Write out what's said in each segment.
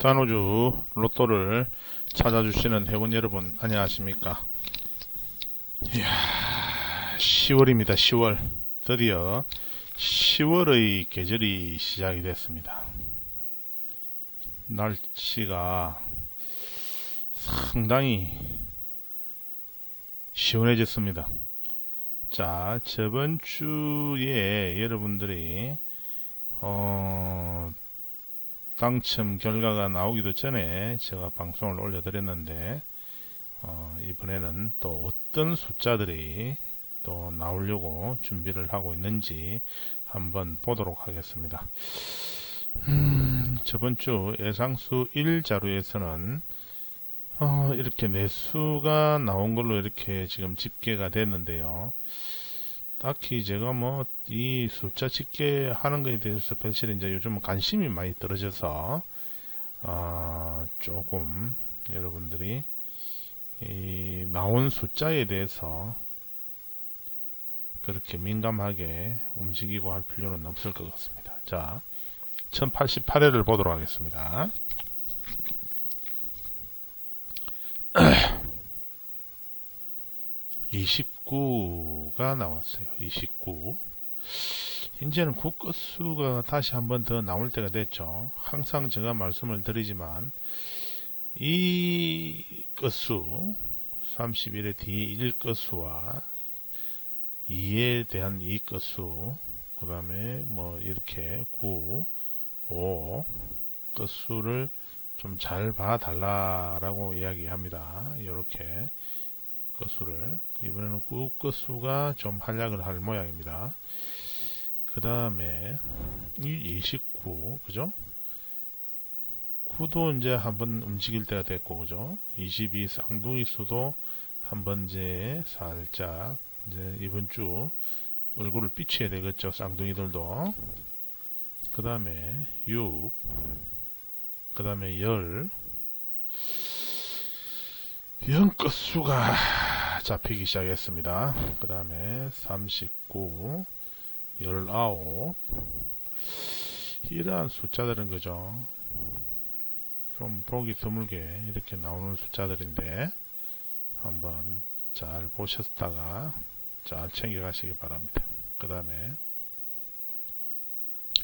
단호주 로또를 찾아주시는 회원 여러분 안녕하십니까? 이야 10월입니다 10월. 드디어 10월의 계절이 시작이 됐습니다. 날씨가 상당히 시원해졌습니다. 자 저번 주에 여러분들이 어 당첨 결과가 나오기도 전에 제가 방송을 올려드렸는데 어, 이번에는 또 어떤 숫자들이 또 나오려고 준비를 하고 있는지 한번 보도록 하겠습니다. 음, 저번 주 예상수 1자료에서는 어, 이렇게 매수가 나온 걸로 이렇게 지금 집계가 됐는데요. 딱히 제가 뭐 이 숫자 집계 하는 거에 대해서 사실 이제 요즘 관심이 많이 떨어져서 아 조금 여러분들이 이 나온 숫자에 대해서 그렇게 민감하게 움직이고 할 필요는 없을 것 같습니다. 자, 1088회를 보도록 하겠습니다. 29가 나왔어요. 29. 이제는 국건수가 다시 한 번 더 나올 때가 됐죠. 항상 제가 말씀을 드리지만 이 건수 31의 뒤 1건수와 2에 대한 이 건수 그 다음에 뭐 이렇게 9, 5 건수를 좀 잘 봐달라라고 이야기합니다. 이렇게 건수를 이번에는 9 건수가 좀 활약을 할 모양입니다. 그 다음에 이 29, 그죠? 9도 이제 한번 움직일 때가 됐고, 그죠? 22 쌍둥이 수도 한번 이제 살짝 이제 이번 주 얼굴을 비춰야 되겠죠, 쌍둥이들도. 그 다음에 6, 그 다음에 10, 0 건수가 잡히기 시작했습니다. 그 다음에 39, 19 이러한 숫자들은 그죠? 좀 보기 드물게 이렇게 나오는 숫자들인데 한번 잘 보셨다가 잘 챙겨 가시기 바랍니다. 그 다음에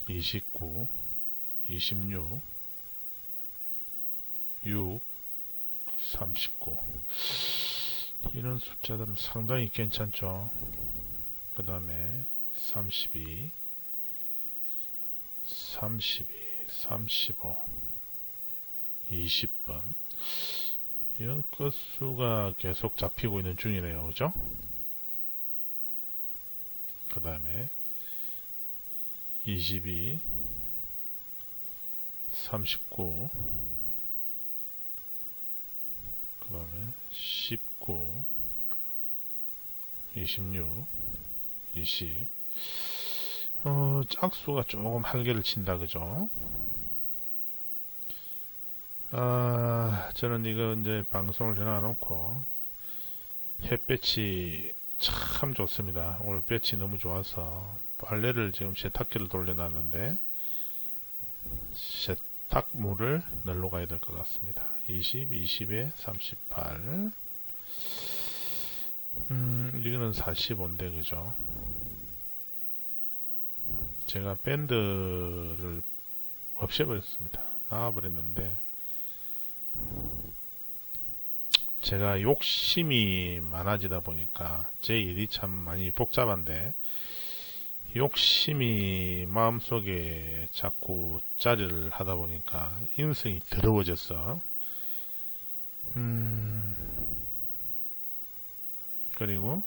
29 26 6 39 이런 숫자들은 상당히 괜찮죠. 그 다음에 32 32 35 20번. 이런 끝수가 계속 잡히고 있는 중이네요. 그죠? 그 다음에 22 39 그 다음에 19 26 20 어, 짝수가 조금 한계를 친다 그죠? 아, 저는 이거 이제 방송을 해놔놓고 햇볕이 참 좋습니다. 오늘 볕이 너무 좋아서 빨래를 지금 세탁기를 돌려놨는데 세탁물을 넣으러 가야 될 것 같습니다. 20, 20에 38 음, 이거는 45인데, 그죠? 제가 밴드를 없애버렸습니다. 나와버렸는데, 제가 욕심이 많아지다 보니까, 제 일이 참 많이 복잡한데, 욕심이 마음속에 자꾸 자리를 하다 보니까, 인성이 더러워졌어. 음, 그리고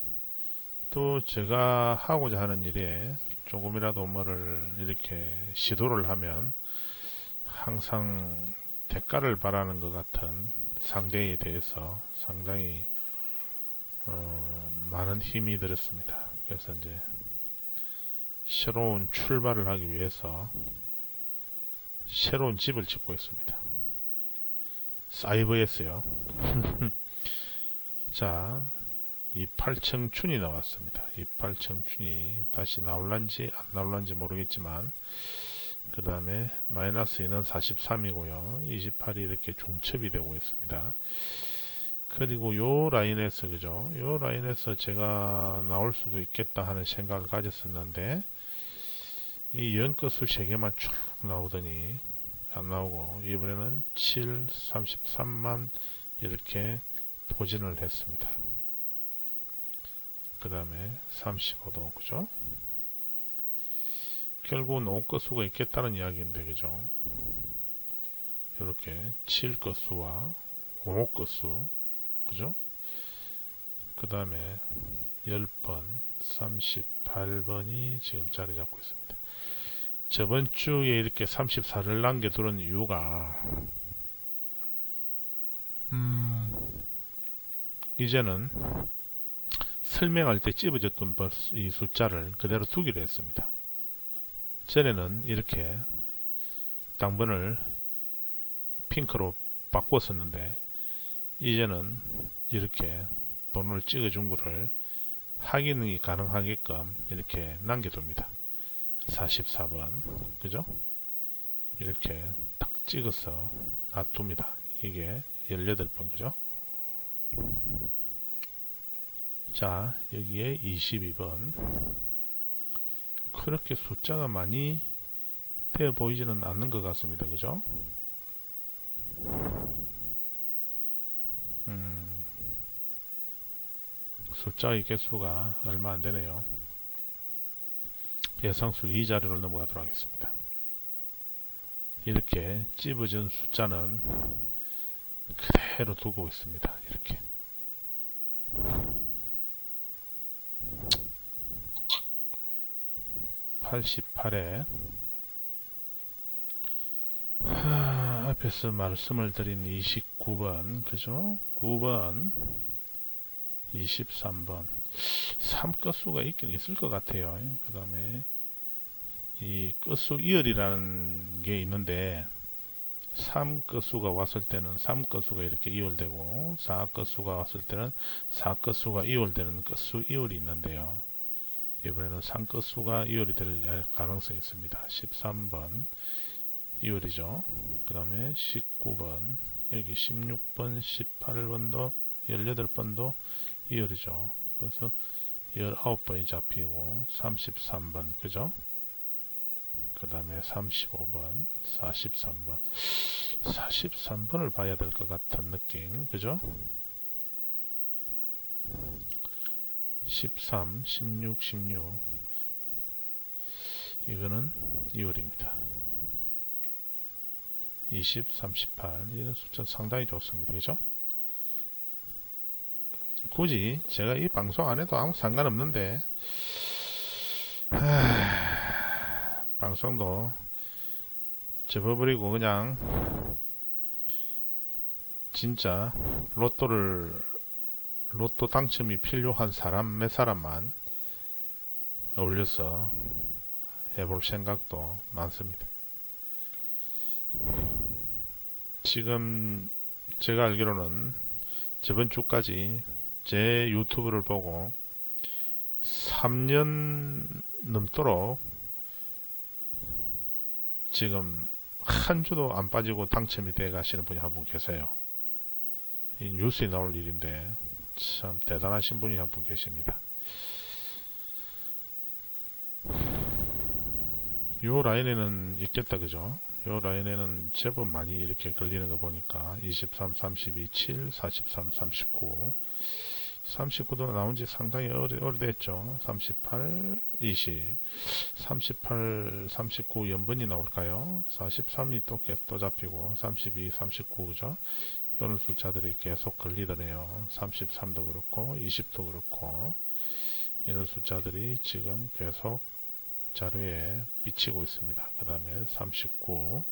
또 제가 하고자 하는 일에 조금이라도 뭐를 이렇게 시도를 하면 항상 대가를 바라는 것 같은 상대에 대해서 상당히 어, 많은 힘이 들었습니다. 그래서 이제 새로운 출발을 하기 위해서 새로운 집을 짓고 있습니다. 사이버에서요. 자, 이팔청춘이 나왔습니다. 이팔청춘이 다시 나올란지 안 나올란지 모르겠지만 그 다음에 마이너스 2는 43이고요. 28이 이렇게 중첩이 되고 있습니다. 그리고 요 라인에서 그죠? 요 라인에서 제가 나올 수도 있겠다 하는 생각을 가졌었는데 이 연끝수 3개만 쭉 나오더니 안 나오고 이번에는 7, 33만 이렇게 포진을 했습니다. 그 다음에 35도 그죠? 결국은 5끝수가 있겠다는 이야기인데 그죠? 이렇게 7끝수와 5끝수 그죠? 그 다음에 10번 38번이 지금 자리 잡고 있습니다. 저번 주에 이렇게 34를 남겨두는 이유가 음, 이제는 설명할 때 찝어졌던 이 숫자를 그대로 두기로 했습니다. 전에는 이렇게 당번을 핑크로 바꿨었는데 이제는 이렇게 번호를 찍어준 거를 확인이 가능하게끔 이렇게 남겨둡니다. 44번 그죠? 이렇게 딱 찍어서 놔둡니다. 이게 18번 그죠? 자 여기에 22번 그렇게 숫자가 많이 되어 보이지는 않는 것 같습니다. 그죠? 음, 숫자의 개수가 얼마 안 되네요. 예상수 2자리로 넘어가도록 하겠습니다. 이렇게 찝어진 숫자는 그대로 두고 있습니다. 이렇게. 88에 하, 앞에서 말씀을 드린 29번 그죠? 9번 23번 3끝수가 있긴 있을 것 같아요. 그 다음에 이 끝수 이열이라는 게 있는데 3끝수가 왔을 때는 3끝수가 이렇게 이열되고 4끝수가 왔을 때는 4끝수가 이열되는 끝수 이열이 있는데요. 이번에는 3끝수가 이열이 될 가능성이 있습니다. 13번 이열이죠. 그 다음에 19번 여기 16번 18번도 18번도 이열이죠. 그래서 19번이 잡히고 33번 그죠? 그 다음에 35번 43번 43번을 봐야 될 것 같은 느낌 그죠? 13, 16, 16 이거는 2월입니다. 20, 38 이런 숫자 상당히 좋습니다. 그죠? 굳이 제가 이 방송 안 해도 아무 상관없는데 하... 방송도 접어버리고 그냥 진짜 로또를 로또 당첨이 필요한 사람 몇 사람만 올려서 해볼 생각도 많습니다. 지금 제가 알기로는 저번 주까지 제 유튜브를 보고 3년 넘도록 지금 한 주도 안 빠지고 당첨이 돼 가시는 분이 한 분 계세요. 이 뉴스에 나올 일인데 참 대단하신 분이 한 분 계십니다. 요 라인에는 있겠다 그죠? 요 라인에는 제법 많이 이렇게 걸리는 거 보니까 23, 32, 7, 43, 39 39도 나온 지 상당히 오래, 오래됐죠. 38, 20 38, 39 연번이 나올까요? 43이 또, 또 잡히고 32, 39 그죠? 이런 숫자들이 계속 걸리더네요. 33도 그렇고 20도 그렇고 이런 숫자들이 지금 계속 자료에 비치고 있습니다. 그 다음에 39,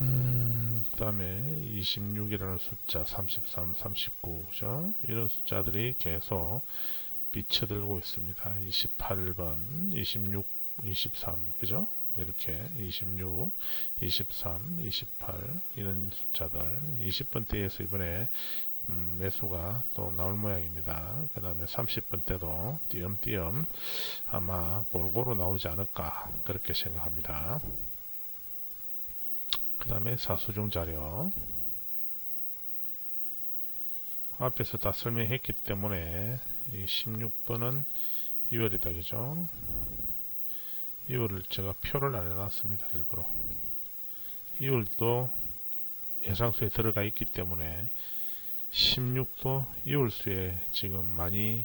음, 그 다음에 26이라는 숫자, 33, 39, 그죠? 이런 숫자들이 계속 비쳐들고 있습니다. 28번, 26, 23, 그죠? 이렇게 26, 23, 28 이런 숫자들 20번대에서 이번에 음, 매수가 또 나올 모양입니다. 그 다음에 30번 대도 띄엄띄엄 아마 골고루 나오지 않을까 그렇게 생각합니다. 그 다음에 사수중 자료 앞에서 다 설명했기 때문에 이 16번은 2월이다 그죠 2월을 제가 표를 안 해놨습니다 일부러. 2월도 예상수에 들어가 있기 때문에 16도 2월수에 지금 많이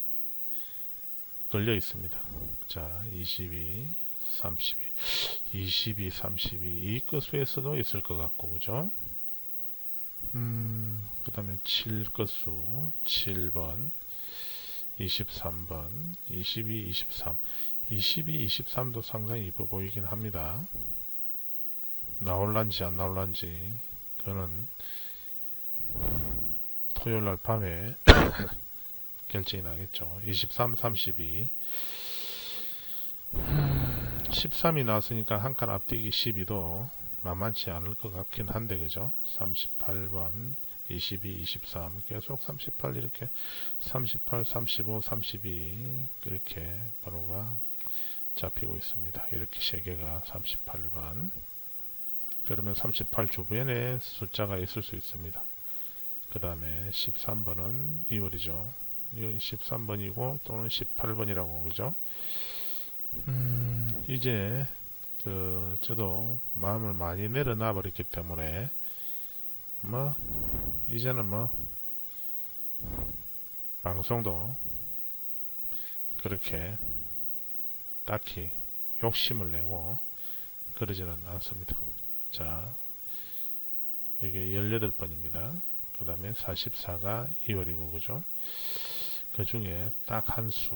걸려 있습니다. 자 22, 32 22, 32 이. 끝수에서도 있을 것 같고 그죠? 음, 그 다음에 7 끝수 7번 23번 22, 23 22, 23도 상당히 이뻐 보이긴 합니다. 나올란지 안 나올란지 그거는 토요일날 밤에 결정이 나겠죠. 23, 32 13이. 나왔으니까 한 칸 앞뒤기 12도 만만치 않을 것 같긴 한데 그죠? 38번 22, 23 계속 38 이렇게 38, 35, 32 이렇게 번호가 잡히고 있습니다. 이렇게 세 개가 38번. 그러면 38 주변에 숫자가 있을 수 있습니다. 그 다음에 13번은 2월이죠. 이건 13번이고 또는 18번이라고 그죠? 음, 이제 그 저도 마음을 많이 내려놔 버렸기 때문에 뭐 이제는 뭐 방송도 그렇게 딱히 욕심을 내고 그러지는 않습니다. 자, 이게 18번입니다. 그 다음에 44가 2월이고, 그죠? 그 중에 딱 한 수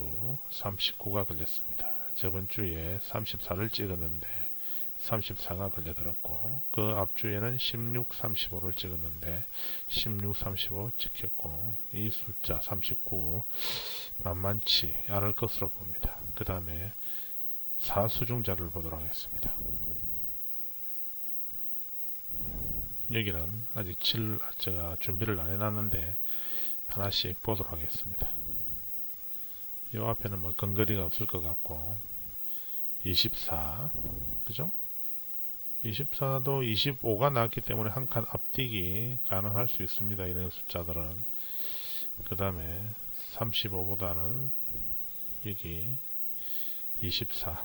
39가 걸렸습니다. 저번 주에 34를 찍었는데 34가 걸려들었고 그 앞주에는 16, 35를 찍었는데 16, 35 찍혔고 이 숫자 39 만만치 않을 것으로 봅니다. 그 다음에 사수중자를 보도록 하겠습니다. 여기는 아직 7, 제가 준비를 안 해놨는데 하나씩 보도록 하겠습니다. 이 앞에는 뭐 근거리가 없을 것 같고 24 그죠? 24도 25가 나왔기 때문에 한 칸 앞뒤기 가능할 수 있습니다. 이런 숫자들은 그 다음에 35보다는 여기 24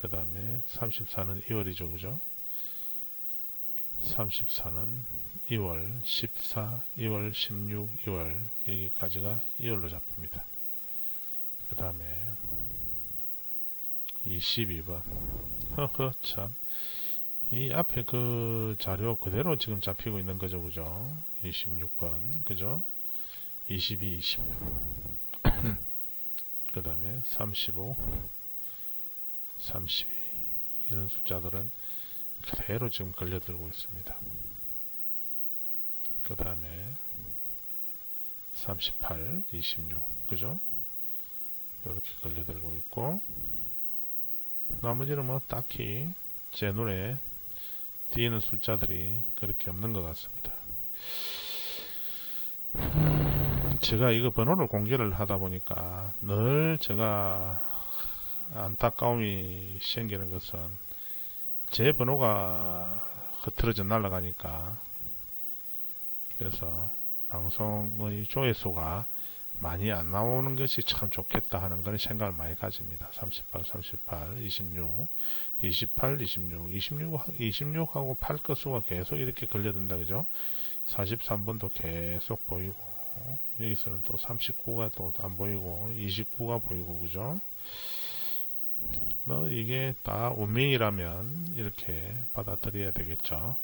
그 다음에 34는 2월이죠. 그죠? 34는 2월 14, 2월 16, 2월 여기까지가 2월로 잡힙니다. 그 다음에 22번. 허허 참. 이 앞에 그 자료 그대로 지금 잡히고 있는 거죠 그죠? 26번. 그죠? 22 26그 다음에 35 32 이런 숫자들은 그대로 지금 걸려들고 있습니다. 그 다음에 38 26 그죠? 이렇게 걸려들고 있고 나머지는 뭐 딱히 제 눈에 띄는 숫자들이 그렇게 없는 것 같습니다. 음, 제가 이거 번호를 공개를 하다 보니까 늘 제가 안타까움이 생기는 것은 제 번호가 흐트러져 날아가니까 그래서 방송의 조회수가 많이 안 나오는 것이 참 좋겠다 하는 그런 생각을 많이 가집니다. 38, 38, 26, 28, 26, 26, 26하고 8 끝수가 계속 이렇게 걸려든다. 그죠? 43번도 계속 보이고, 여기서는 또 39가 또 안 보이고, 29가 보이고, 그죠? 뭐, 이게 다 운명이라면 이렇게 받아들여야 되겠죠.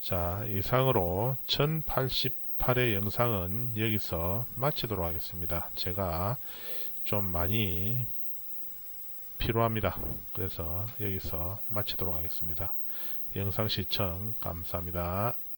자, 이상으로 1080 8의 영상은 여기서 마치도록 하겠습니다. 제가 좀 많이 필요합니다. 그래서 여기서 마치도록 하겠습니다. 영상 시청 감사합니다.